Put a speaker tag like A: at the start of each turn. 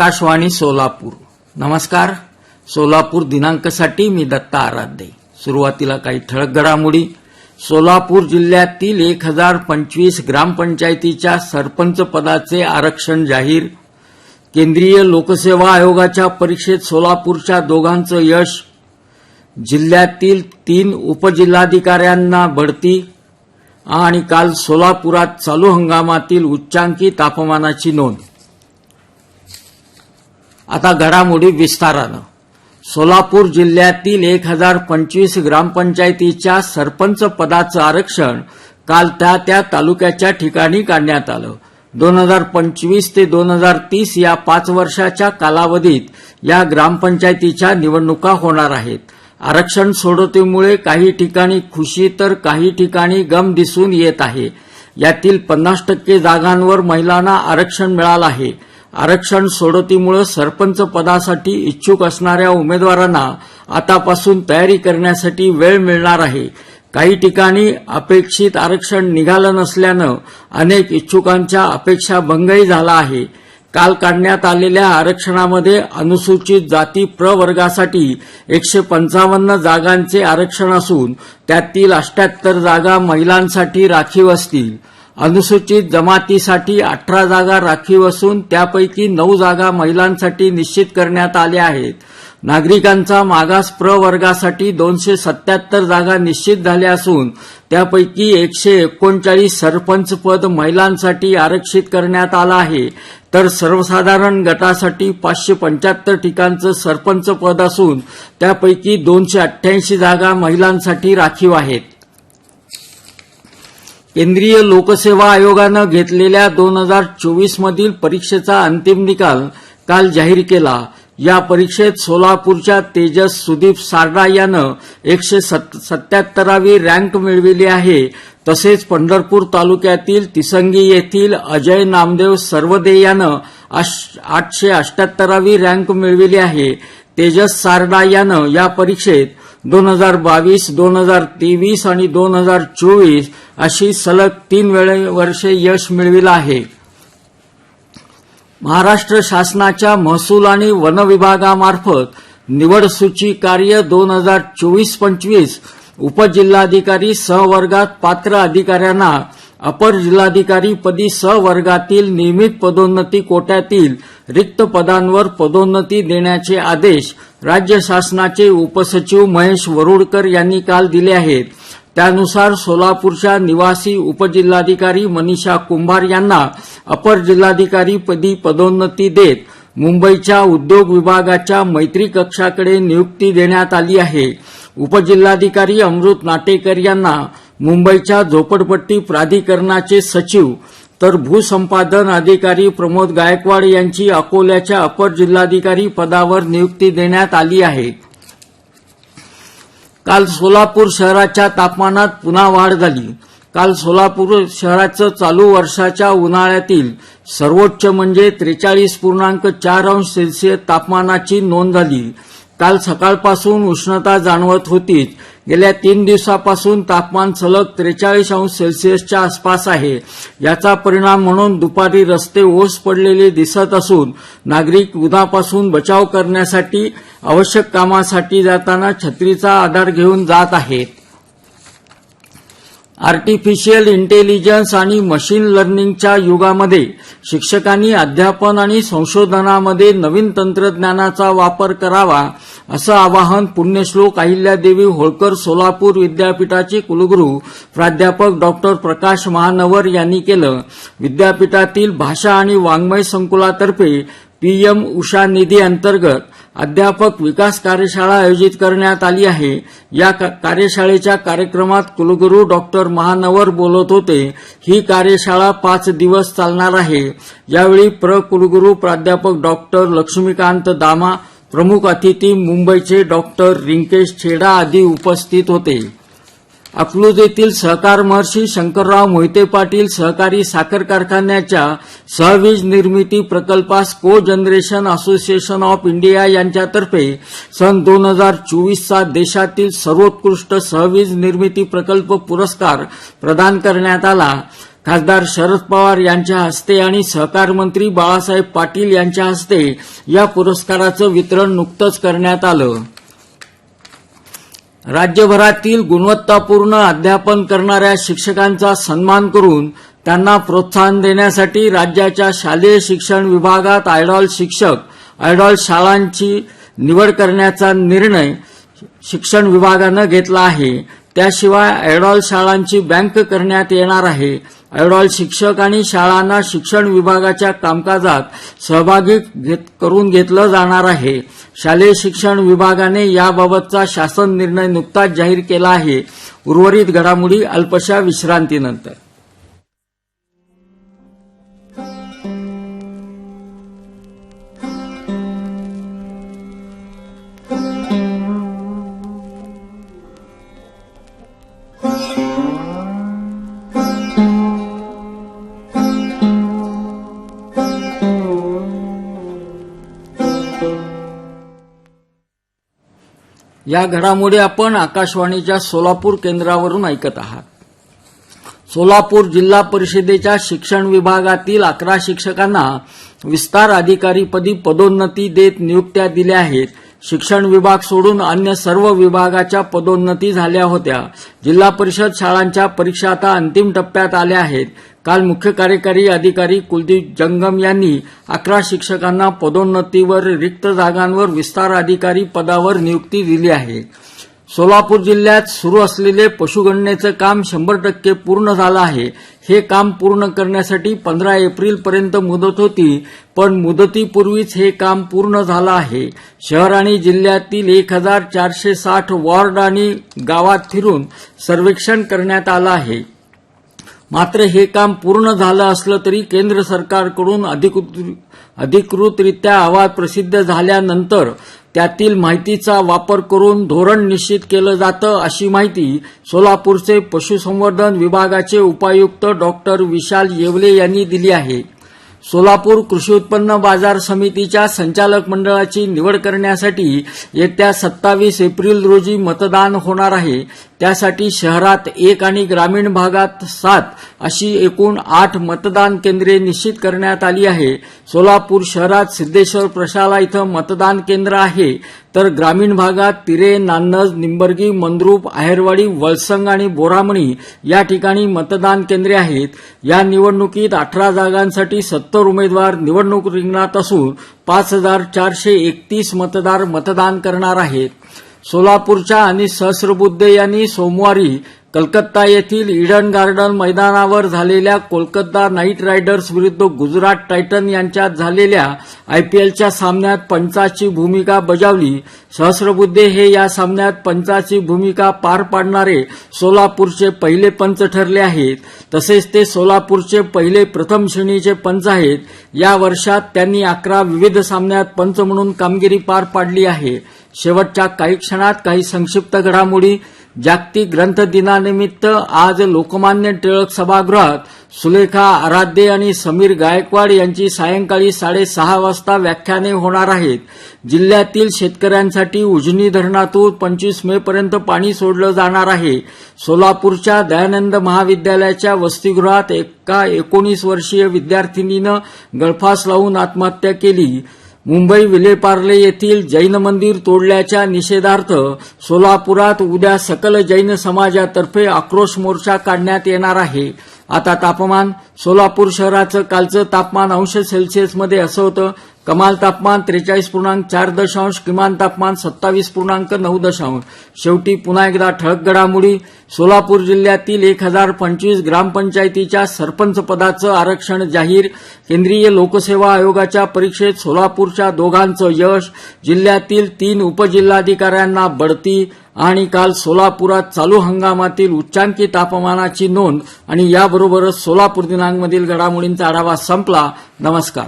A: आकाशवाणी सोलापूर. नमस्कार. सोलापूर दिनांकसाठी मी दत्ता आराध्य. सुरुवातीला काही ठळक घडामोडी. सोलापूर जिल्ह्यातील एक हजार पंचवीस ग्रामपंचायतीच्या सरपंच पदाचे आरक्षण जाहीर. केंद्रीय लोकसेवा आयोगाच्या परीक्षेत सोलापूरच्या दोघांचं यश. जिल्ह्यातील तीन उपजिल्हाधिकाऱ्यांना बढती. आणि काल सोलापुरात चालू हंगामातील उच्चांकी तापमानाची नोंद. आता घडामोडी विस्तारानं. सोलापूर जिल्ह्यातील एक हजार पंचवीस ग्रामपंचायतीच्या सरपंच पदाचं आरक्षण काल त्या त्या तालुक्याच्या ठिकाणी काढण्यात आलं. दोन हजार पंचवीस ते दोन हजार तीस या पाच वर्षाच्या कालावधीत या ग्रामपंचायतीच्या निवडणुका होणार आहेत. आरक्षण सोडतीमुळे काही ठिकाणी खुशी तर काही ठिकाणी गम दिसून येत आहे. यातील पन्नास टक्के जागांवर महिलांना आरक्षण मिळालं आहे. आरक्षण सोडतीमुळे सरपंच पदासाठी इच्छुक असणाऱ्या उमेदवारांना आतापासून तयारी करण्यासाठी वेळ मिळणार आहे. काही ठिकाणी अपेक्षित आरक्षण निघालं नसल्यानं अनेक इच्छुकांच्या अपेक्षा भंगही झाला आहे. काल काढण्यात आलेल्या आरक्षणामध्ये अनुसूचित जाती प्रवर्गासाठी एकशे पंचावन्न जागांचे आरक्षण असून त्यातील अष्ट्याहत्तर जागा महिलांसाठी राखीव असतील. अनुसूचित जमातीसाठी अठरा जागा राखीव असून त्यापैकी नऊ जागा महिलांसाठी निश्चित करण्यात आल्या आहेत. नागरिकांचा मागास प्रवर्गासाठी दोनशे सत्याहत्तर जागा निश्चित झाल्या असून त्यापैकी एकशे एकोणचाळीस सरपंच पद महिलांसाठी आरक्षित करण्यात आलं आहे. तर सर्वसाधारण गटासाठी पाचशे पंच्याहत्तर ठिकाणचं सरपंच पद असून त्यापैकी दोनशे अठ्ठ्याऐंशी जागा महिलांसाठी राखीव आहेत. केंद्रीय लोकसेवा आयोगानं घेतलेल्या दोन हजार चोवीस मधील परीक्षेचा अंतिम निकाल काल जाहीर केला. या परीक्षेत सोलापूरच्या तेजस सुदीप सारडा यानं एकशे सत्याहत्तरावी रँक मिळविली आहे. तसेच पंढरपूर तालुक्यातील तिसंगी येथील अजय नामदेव सर्वदे यानं आठशे अष्ट्याहत्तरावी रँक मिळविली आहे. तेजस सारडा यानं या परीक्षेत दोन हजार बावीस दोन हजार तेवीस आणि दोन हजार चोवीस अशी सलग तीन वेळे वर्षे यश मिळविलं आहे. महाराष्ट्र शासनाच्या महसूल आणि वन विभागामार्फत निवड सूची कार्य दोन हजार चोवीस पंचवीस उपजिल्हाधिकारी सहवर्गात पात्र अधिकाऱ्यांना अपर जिल्हाधिकारी पदी वर्गातील नियमित पदोन्नती कोट्यातील रिक्त पदांवर पदोन्नती देण्याचे आदेश राज्य शासनाचे उपसचिव महेश वरुडकर यांनी काल दिले आहेत. त्यानुसार सोलापूरच्या निवासी उपजिल्हाधिकारी मनीषा कुंभार यांना अपर जिल्हाधिकारी पदी पदोन्नती देत मुंबईच्या उद्योग विभागाच्या मैत्री कक्षाकडे नियुक्ती देण्यात आली आहे. उपजिल्हाधिकारी अमृत नाटेकर यांना मुंबईच्या झोपडपट्टी प्राधिकरणाचे सचिव तर भूसंपादन अधिकारी प्रमोद गायकवाड यांची अकोल्याच्या अपर जिल्हाधिकारी पदावर नियुक्ती देण्यात आली आहे. काल सोलापूर शहराच्या तापमानात पुन्हा वाढ झाली. काल सोलापूर शहराचं चालू वर्षाच्या उन्हाळ्यातील सर्वोच्च म्हणजे त्रेचाळीस पूर्णांक चार अंश सेल्सिअस तापमानाची नोंद झाली. काल सकाळपासून उष्णता जाणवत होतीच. गेल्या तीन दिवसापासून तापमान सलग त्रेचाळीस अंश सेल्सिअसच्या आसपास आहे. याचा परिणाम म्हणून दुपारी रस्ते ओस पडलेले दिसत असून नागरिक उन्हापासून बचाव करण्यासाठी आवश्यक कामासाठी जाताना छत्रीचा आधार घेऊन जात आहेत. आर्टिफिशियल इंटेलिजन्स आणि मशीन लर्निंगच्या युगामध्ये शिक्षकांनी अध्यापन आणि संशोधनामध्ये नवीन तंत्रज्ञानाचा वापर करावा असं आवाहन पुण्यश्लोक अहिल्यादेवी होळकर सोलापूर विद्यापीठाचे कुलगुरू प्राध्यापक डॉक्टर प्रकाश महानवर यांनी केलं. विद्यापीठातील भाषा आणि वाङ्मय संकुलातर्फे पीएम उषा निधी अंतर्गत अध्यापक विकास कार्यशाळा आयोजित करण्यात आली आहे. या कार्यशाळेच्या कार्यक्रमात कुलगुरू डॉक्टर महानवर बोलत होते. ही कार्यशाळा पाच दिवस चालणार आहे. यावेळी प्र कुलगुरू प्राध्यापक डॉक्टर लक्ष्मीकांत दामा प्रमुख अतिथी मुंबईचे डॉक्टर रिंकेश छेडा आदी उपस्थित होते. अकलूज येथील सहकार महर्षी शंकरराव मोहिते पाटील सहकारी साखर कारखान्याच्या सहवीज निर्मिती प्रकल्पास को जनरेशन असोसिएशन ऑफ इंडिया यांच्यातर्फे सन दोन हजार चोवीसचा देशातील सर्वोत्कृष्ट सहवीज निर्मिती प्रकल्प पुरस्कार प्रदान करण्यात आला. खासदार शरद पवार यांच्या हस्ते आणि सहकार मंत्री बाळासाहेब पाटील यांच्या हस्ते या पुरस्काराचं वितरण नुकतंच करण्यात आलं. राज्यभरातील गुणवत्तापूर्ण अध्यापन करणाऱ्या शिक्षकांचा सन्मान करून त्यांना प्रोत्साहन देण्यासाठी राज्याच्या शालेय शिक्षण विभागात आयडॉल शिक्षक आयडॉल शाळांची निवड करण्याचा निर्णय शिक्षण विभागानं घेतला आहे. त्याशिवाय आयडॉल शाळांची बँक करण्यात येणार आहे. आयडॉल शिक्षक आणि शाळांना शिक्षण विभागाच्या कामकाजात सहभागी घेत- करून घेतलं जाणार आहे. शालेय शिक्षण विभागाने याबाबतचा शासन निर्णय नुकताच जाहीर केला आहे. उर्वरित घडामोडी अल्पशा विश्रांतीनंतर. या घडामोडी आपण आकाशवाणीच्या सोलापूर केंद्रावरून ऐकत आहात. सोलापूर जिल्हा परिषदेच्या शिक्षण विभागातील अकरा शिक्षकांना विस्तार अधिकारीपदी पदोन्नती देत नियुक्त्या दिल्या आहेत. शिक्षण विभाग सोडून अन्य सर्व विभागाच्या पदोन्नती झाल्या होत्या. जिल्हा परिषद शाळांच्या परीक्षा आता अंतिम टप्प्यात आल्या आहेत. काल मुख्य कार्यकारी अधिकारी कुलदीप जंगम यांनी अकरा शिक्षकांना पदोन्नतीवर रिक्त जागांवर विस्तार अधिकारी पदावर नियुक्ती दिली आहे. सोलापूर जिल्ह्यात सुरू असलेले पशुगणनेचं काम शंभर टक्के पूर्ण झालं आहे. हे काम पूर्ण करण्यासाठी पंधरा एप्रिलपर्यंत मुदत होती. पण मुदतीपूर्वीच हे काम पूर्ण झालं आहे. शहर आणि जिल्ह्यातील एक हजार चारशे साठ वॉर्ड आणि गावात फिरून सर्वेक्षण करण्यात आलं आहे. मात्र हे काम पूर्ण झालं असलं तरी केंद्र सरकारकडून अधिकृतरित्या अहवाल प्रसिद्ध झाल्यानंतर त्यातील माहितीचा वापर करून धोरण निश्चित केलं जातं अशी माहिती सोलापूरचे पशुसंवर्धन विभागाचे उपायुक्त डॉक्टर विशाल येवले यांनी दिली आहे. सोलापूर कृषी उत्पन्न बाजार समितीच्या संचालक मंडळाची निवड करण्यासाठी येत्या सत्तावीस एप्रिल रोजी मतदान होणार आहे. त्यासाठी शहरात एक आणि ग्रामीण भागात सात अशी एकूण आठ मतदान केंद्रे निश्चित करण्यात आली आहे. सोलापूर शहरात सिद्धेश्वर प्रशाला इथं मतदान केंद्र आहे. तर ग्रामीण भागात तिरे नान्नज निंबर्गी मंद्रूप आहेरवाडी वळसंग आणि बोरामणी या ठिकाणी मतदान केंद्रे आहेत. या निवडणुकीत अठरा जागांसाठी सत्तर उमेदवार निवडणूक रिंगणात असून पाच हजार चारशे एकतीस मतदार मतदान करणार आहेत. सोलापूरच्या आणि सहस्रबुद्धे यांनी सोमवारी कलकत्ता येथील इडन गार्डन मैदानावर झालेल्या कोलकाता नाईट रायडर्स विरुद्ध गुजरात टायटन यांच्यात झालेल्या आयपीएलच्या सामन्यात पंचाची भूमिका बजावली. सहस्रबुद्धे हे या सामन्यात पंचाची भूमिका पार पाडणारे सोलापूरचे पहिले पंच ठरले आहेत. तसेच ते सोलापूरचे पहिले प्रथम श्रेणीचे पंच आहेत. या वर्षात त्यांनी अकरा विविध सामन्यात पंच म्हणून कामगिरी पार पाडली आहे. शेवटच्या काही क्षणात काही संक्षिप्त घडामोडी. जागतिक ग्रंथ दिनानिमित्त आज लोकमान्य टिळक सभागृहात सुलेखा आराध्ये आणि समीर गायकवाड यांची सायंकाळी साडेसहा वाजता व्याख्याने होणार आहेत. जिल्ह्यातील शेतकऱ्यांसाठी उजनी धरणातून पंचवीस मे पर्यंत पाणी सोडलं जाणार आहे. सोलापूरच्या दयानंद महाविद्यालयाच्या वसतिगृहात एका एकोणीस वर्षीय विद्यार्थिनीनं गळफास लावून आत्महत्या केली. मुंबई विलेपार्ले येथील जैन मंदिर तोडल्याच्या निषेधार्थ सोलापुरात उद्या सकल जैन समाजातर्फे आक्रोश मोर्चा काढण्यात येणार आहे. आता तापमान सोलापूर शहराचं कालचं तापमान अंश सेल्सिअसमध्ये असं होतं. कमाल तापमान त्रेचाळीस पूर्णांक चार दशांश किमान तापमान सत्तावीस पूर्णांक नऊ दशांश. शेवटी पुन्हा एकदा ठळक घडामोडी. सोलापूर जिल्ह्यातील एक हजार पंचवीस ग्रामपंचायतीच्या सरपंच पदाचं आरक्षण जाहीर. केंद्रीय लोकसेवा आयोगाच्या परीक्षेत सोलापूरच्या दोघांचं यश. जिल्ह्यातील तीन उपजिल्हाधिकाऱ्यांना बढती. आणि काल सोलापुरात चालू हंगामातील उच्चांकी तापमानाची नोंद आणि याबरोबरच सोलापूर दिनांकमधील घडामोडींचा आढावा संपला. नमस्कार.